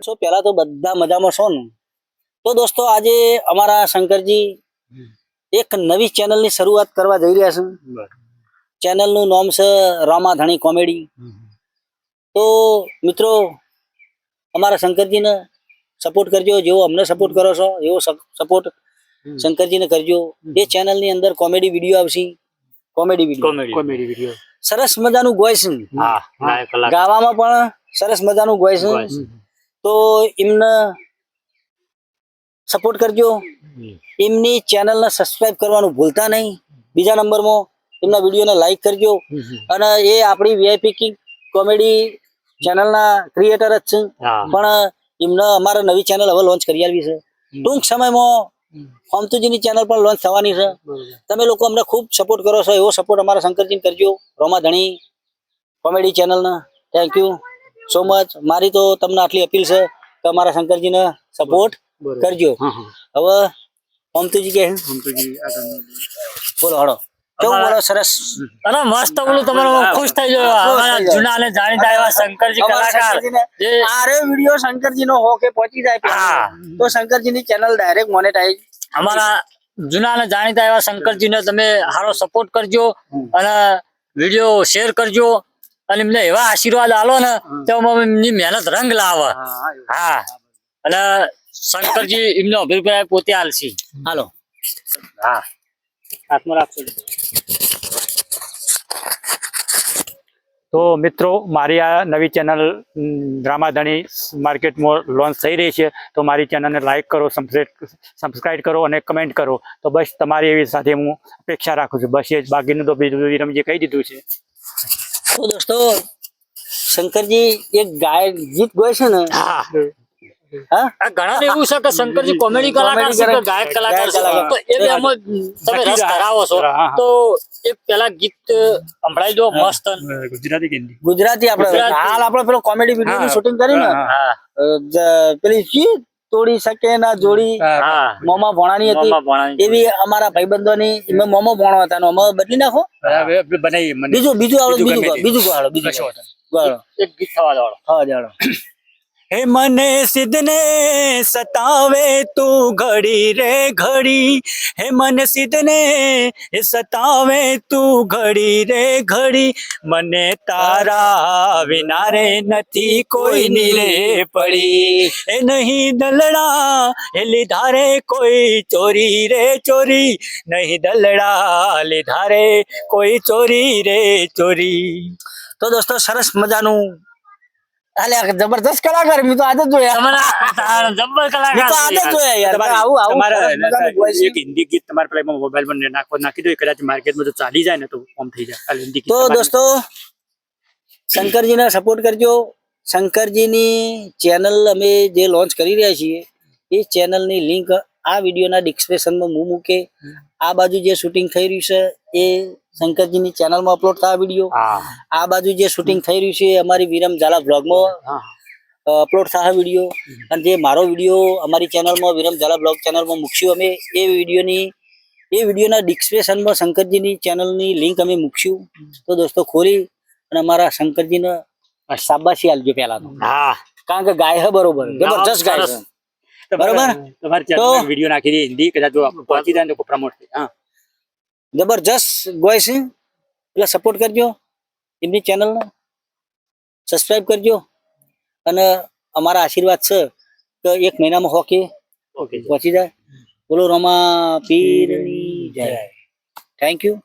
છો પહેલા તો બધા મજામાં છો ને? તો દોસ્તો આજે અમારા શંકરજી એક નવી ચેનલની શરૂઆત કરવા જઈ રહ્યા છે. ચેનલનું નામ છે રામાધણી કોમેડી. તો મિત્રો અમારા શંકરજીને સપોર્ટ કરજો જેવો અમને સપોર્ટ કરો છો એવો સપોર્ટ શંકરજીને કરજો. એ ચેનલની અંદર કોમેડી વીડિયો આવશે. Comedy video. Comedy video. સરસ મજાનું ગોય છે હા નાયક કલાકાર ગાવામાં પણ સરસ મજાનું ગોય છે. તો એમને સપોર્ટ કરજો. એમની ચેનલને સબસ્ક્રાઇબ કરવાનું ભૂલતા નહીં. બીજા નંબરમાં એમના વિડીયોને લાઈક કરજો. અને એ આપણી વીઆઈપી કિંગ કોમેડી ચેનલના ક્રિએટર જ છે. પણ એમને અમારે નવી ચેનલ હવે લોન્ચ કરી આવી છે. ટૂંક સમયમાં ફોમતુજીની ચેનલ પણ લોન્ચ થવાની છે. તમે લોકો અમને ખૂબ સપોર્ટ કરો છો. એવો સપોર્ટ અમારા શંકરજીને કરજો. રોમા ધણી કોમેડી ચેનલના થેન્ક યુ સો મચ મારી તો તમને આટલી અપીલ છે કે અમારા શંકરજીને સપોર્ટ કરજો. હવે અમતુજી કે બોલો. હળો કેવું બોલો સરસ? અને મસ્ત બોલું તમારો ખુશ થઈ ગયો. અમારા જૂના અને જાણીતા એવા શંકરજી કલાકાર. જે આરે વીડિયો શંકરજીનો હો કે પહોંચી જાય હા. તો શંકરજીની ચેનલ ડાયરેક્ટ મોનેટાઈઝ અમારા જૂના અને જાણીતા એવા શંકરજીને તમે સારો સપોર્ટ કરજો અને વીડિયો શેર કરજો. અને એમને એવા આશીર્વાદ આલો ને તો એમની મહેનત રંગ લાવે. હા અને શંકરજી એમનો અભિપ્રાય પોતે આલસી હાલો. હા. હાથમાં રાખશો તો મિત્રો મારી આ નવી ચેનલ ડ્રામાધણી માર્કેટમાં લોન્ચ થઈ રહી છે તો મારી ચેનલને લાઇક કરો સબસ્ક્રાઈબ કરો અને કમેન્ટ કરો. તો બસ તમારી એવી સાથે હું અપેક્ષા રાખું છું. બસ એ જ બાકીનું તો બીજું વિરમજી કહી દીધું છે. તો દોસ્તો શંકરજી એક ગાય ગીત ગોય છે ને હા. હા? ઘણા એવું છે કે શંકરજી કોમેડી કલાકાર છે કે ગાયક કલાકાર છે? તો એ બેમાં તમે રસ ધરાવો છો. હા, હા. તો એક પેલા ગીત સંભળાઈ દો મસ્ત. ગુજરાતી આપડે ગુજરાતી આપણે હાલ આપણે પેલો કોમેડી વીડિયો નું શૂટિંગ કરી ને પેલી કી તોડી શકે ના જોડી. મોમા ભોણાની હતી. એવી અમારા ભાઈબંધોની ની મોમો ભોણો હતા અમે બદલી નાખો. બરાબર, બીજું બીજું આવડે બીજું બીજું બીજું ગાળો બીજું કશો ગાળો. ગાળો એક ગીત થવા દો. હા જાડો હે મને સિદ્ધને સતાવે તું ઘડી રે ઘડી. હે મને સિદ્ધને સતાવે તું ઘડી રે ઘડી. મને તારા વિના રે નથી કોઈની રે પડી. એ નહીં દલડા, એ લીધા રે કોઈ ચોરી રે ચોરી. નહીં દલડા લીધા રે કોઈ ચોરી રે ચોરી. તો દોસ્તો, સરસ મજાનું હાલે જબરદસ્ત કલાકાર મેં તો આજે જોયા તમારા જબ્બર કલાકાર તો આજે જોયા યાર. તમારે- આવું આવું. એક હિન્દી ગીત તમારા પેલા મોબાઈલ પર નાખો નાખી દો કદાચ માર્કેટમાં તો ચાલી જાય ને તો ફોર્મ થઈ જાય. હિન્દી ગીત તો દોસ્તો દોસ્તો શંકરજીને સપોર્ટ કરજો. શંકરજીની ચેનલ અમે જે લોન્ચ કરી રહ્યા છીએ એ ચેનલની લિંક આ વિડીયોના ડિસ્ક્રિપ્શનમાં હું મૂકે. આ બાજુ જે શૂટિંગ થઈ રહ્યું છે એ શંકરજીની ચેનલમાં અપલોડ થાય વીડિયો. આ બાજુ જે શૂટિંગ થઈ રહ્યું છે એ અમારી વિરમ ઝાલા બ્લોગમાં અપલોડ થાય વીડિયો. અને જે મારો વીડિયો અમારી ચેનલમાં વિરમ ઝાલા બ્લોગ ચેનલમાં મૂકશું અમે એ વિડીયોની એ વિડીયોના ડિસ્ક્રિપ્શનમાં શંકરજીની ચેનલની લિંક અમે મૂકશું તો દોસ્તો ખોલી અને અમારા શંકરજીને શાબાશી આલજો પહેલા તો હા. કારણ કે ગાય હે બરોબર જબરજસ્ત ગાય છે. બરોબર? તમારી તો- વીડિયો નાખી દે હિન્દી કદાચ જો પહોંચી જાય તો પ્રમોટ થઈ હા. જબરજસ્ત ગોય છે એટલે સપોર્ટ કરજો એમની ચેનલને સબસ્ક્રાઇબ કરજો અને અમારા આશીર્વાદ છે કે એક મહિનામાં હોકી ઓકે પહોંચી જાય. બોલો રમા પીરની જય. Thank you